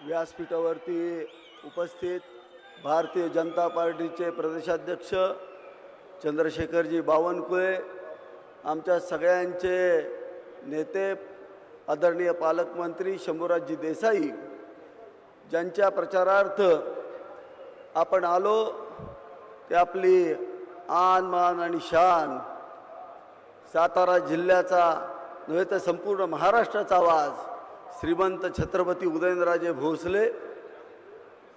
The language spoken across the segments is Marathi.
व्यासपीठावरती उपस्थित भारतीय जनता पार्टीचे प्रदेशाध्यक्ष चंद्रशेखरजी बावनकुळे आमच्या सगळ्यांचे नेते आदरणीय पालकमंत्री शंभूराजजी देसाई ज्यांच्या प्रचारार्थ आपण आलो ते आपली आन मान आणि शान सातारा जिल्ह्याचा नव्हे तर संपूर्ण महाराष्ट्राचा आवाज श्रीमंत छत्रपती उदयनराजे भोसले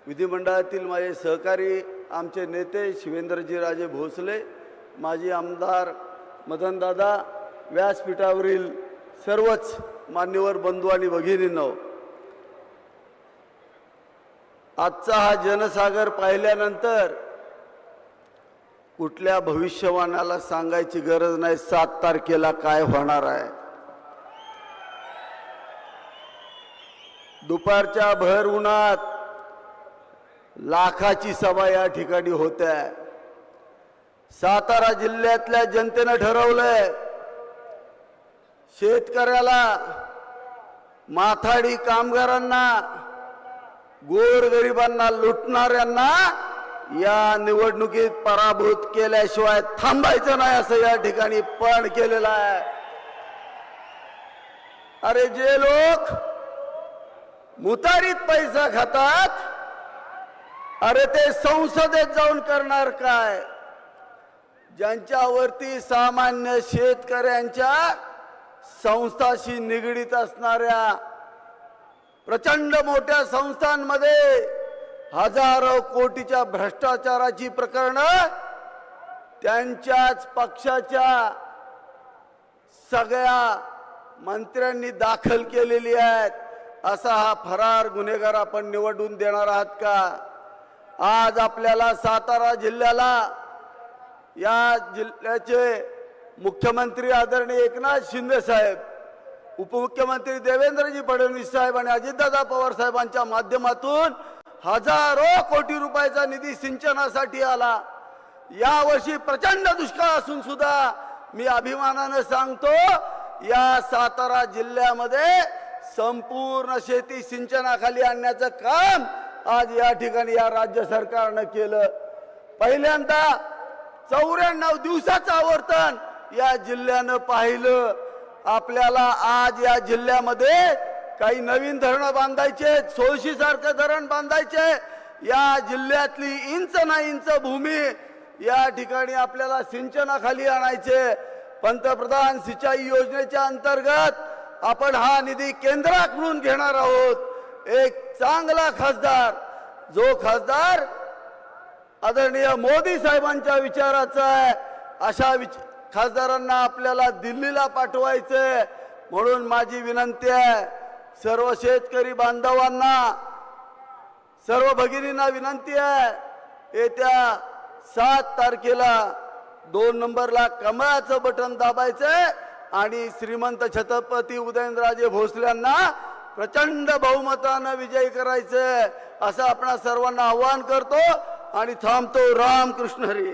विधिमंडळातील माझे सहकारी आमचे नेते शिवेंद्रजी राजे भोसले माजी आमदार मदनदादा व्यासपीठावरील सर्वच मान्यवर बंधू आणि भगिनींनो आजचा हा जनसागर पाहिल्यानंतर कुठल्या भविष्यवाणाला सांगायची गरज नाही सात तारखेला काय होणार आहे? दुपारच्या भर उन्हात लाखाची सभा या ठिकाणी होत्या. सातारा जिल्ह्यातल्या जनतेनं ठरवलंय शेतकऱ्याला माथाडी कामगारांना गोरगरिबांना लुटणाऱ्यांना या निवडणुकीत पराभूत केल्याशिवाय थांबायचं नाही असं या ठिकाणी पण केलेलं आहे. अरे जे लोक मुतारीत पैसा खातात? अरे ते संसदेत जाऊन करणार काय? ज्यांच्यावरती सामान्य शेतकऱ्यांच्या संस्थाशी निगडीत असणाऱ्या प्रचंड मोठ्या संस्थांमध्ये हजारो कोटीच्या भ्रष्टाचाराची प्रकरणं त्यांच्याच पक्षाच्या सगळ्या मंत्र्यांनी दाखल केलेली आहेत. असा हा फरार गुन्हेगार आपण निवडून देणार आहात का? आज आपल्याला सातारा जिल्ह्याला या जिल्ह्याचे मुख्यमंत्री आदरणीय एकनाथ शिंदे साहेब उपमुख्यमंत्री देवेंद्रजी फडणवीस साहेब आणि अजितदादा पवार साहेबांच्या माध्यमातून हजारो कोटी रुपयाचा निधी सिंचनासाठी आला. यावर्षी प्रचंड दुष्काळ असून सुद्धा मी अभिमानानं सांगतो या सातारा जिल्ह्यामध्ये संपूर्ण शेती सिंचनाखाली आणण्याचं काम आज या ठिकाणी या राज्य सरकारनं केलं. पहिल्यांदा चौऱ्याण्णव दिवसाचं आवर्तन या जिल्ह्यानं पाहिलं. आपल्याला आज या जिल्ह्यामध्ये काही नवीन धरणं बांधायचे सोळशी सारखं धरण बांधायचे. या जिल्ह्यातली इंच ना इंच भूमी या ठिकाणी आपल्याला सिंचनाखाली आणायचे. पंतप्रधान सिंचाई योजनेच्या अंतर्गत आपण हा निधी केंद्राकडून घेणार आहोत. एक चांगला खासदार जो खासदार आदरणीय मोदी साहेबांच्या विचाराचा आहे अशा विच खासदारांना आपल्याला दिल्लीला पाठवायचं म्हणून माझी विनंती आहे सर्व शेतकरी बांधवांना सर्व भगिनींना विनंती आहे येत्या सात तारखेला दोन नंबरला कमळाचं बटन दाबायचंय. आणि श्रीमंत छत्रपती उदयनराजे भोसल्यांना प्रचंड बहुमतानं विजयी करायचं असं आपण सर्वांना आव्हान करतो. आणि थांबतो राम कृष्ण हरी.